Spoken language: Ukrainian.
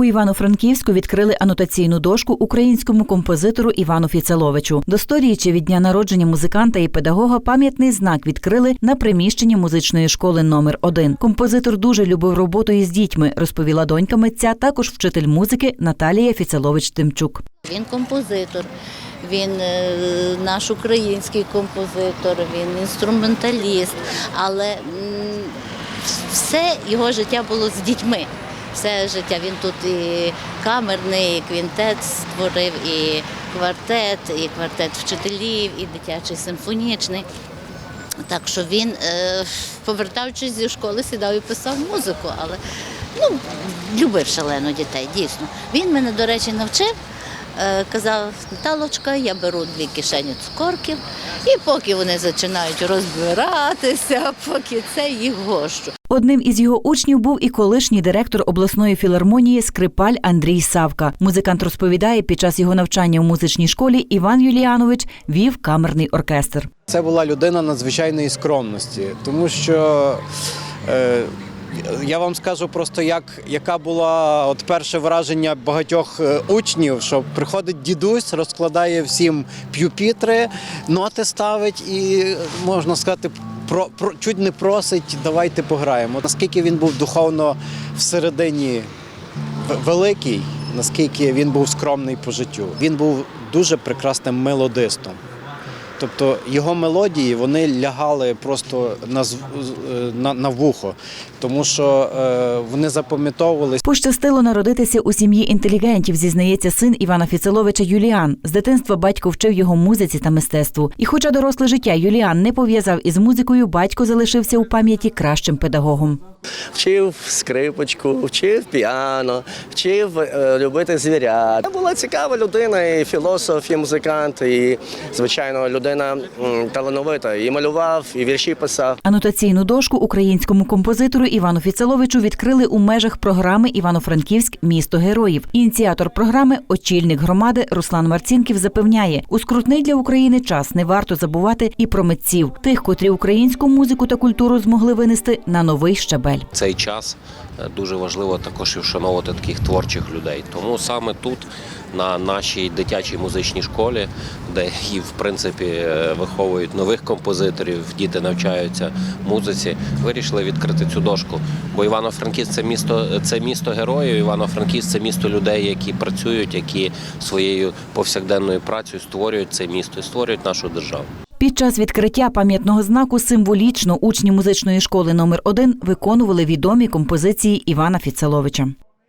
У Івано-Франківську відкрили анотаційну дошку українському композитору Івану Фіцеловичу. До сторіччя від дня народження музиканта і педагога пам'ятний знак відкрили на приміщенні музичної школи номер 1 Композитор дуже любив роботу із дітьми, розповіла донька митця, також вчитель музики Наталія Фіцелович Тимчук. Він композитор, він е, наш український композитор, він інструменталіст, але все його життя було з дітьми. Все життя він тут і камерний, і квінтет створив, і квартет, і квартет вчителів, і дитячий симфонічний. Так що він, е, повертаючись зі школи, сідав і писав музику, але ну, любив шалено дітей, дійсно. Він мене, до речі, навчив. Е, Казав, Наталочка, я беру дві кишені цукорків, і поки вони починають розбиратися, поки це їх гощу. Одним із його учнів був і колишній директор обласної філармонії Скрипаль Андрій Савка. Музикант розповідає, під час його навчання у музичній школі Іван Юліанович вів камерний оркестр. Це була людина надзвичайної скромності, тому що е, я вам скажу просто, як, яка була от перше враження багатьох е, учнів, що приходить дідусь, розкладає всім п'юпітри, ноти ставить і, можна сказати, про, про, чуть не просить, давайте пограємо. Наскільки він був духовно всередині великий, наскільки він був скромний по життю. Він був дуже прекрасним мелодистом. Тобто його мелодії вони лягали просто на, е, на, на вухо, тому що е, вони запам'ятовувалися. Пощастило народитися у сім'ї інтелігентів, зізнається син Івана Фіцеловича Юліан. З дитинства батько вчив його музиці та мистецтву. І, хоча доросле життя Юліан не пов'язав із музикою, батько залишився у пам'яті кращим педагогом. Вчив скрипочку, вчив піано, вчив е, любити звірят. Я була цікава людина, і філософ, і музикант, і звичайно людина талановита. І малював, і вірші писав. Анотаційну дошку українському композитору Івану Фіцеловичу відкрили у межах програми Івано-Франківськ Місто героїв. Ініціатор програми, очільник громади Руслан Марцінків запевняє, у скрутний для України час не варто забувати і про митців, тих, котрі українську музику та культуру змогли винести на новий щабель. Цей час е, дуже важливо також і вшановувати таких творчих людей. Тому саме тут, на нашій дитячій музичній школі, де і в принципі е, виховують нових композиторів, діти навчаються музиці, вирішили відкрити цю дошку. Бо Івано-Франківськ це місто, це місто героїв. Івано-Франківськ це місто людей, які працюють, які своєю повсякденною працею створюють це місто і створюють нашу державу. Під час відкриття пам'ятного знаку символічно учні музичної школи номер 1 виконували відомі композиції Івана Фіцеловича.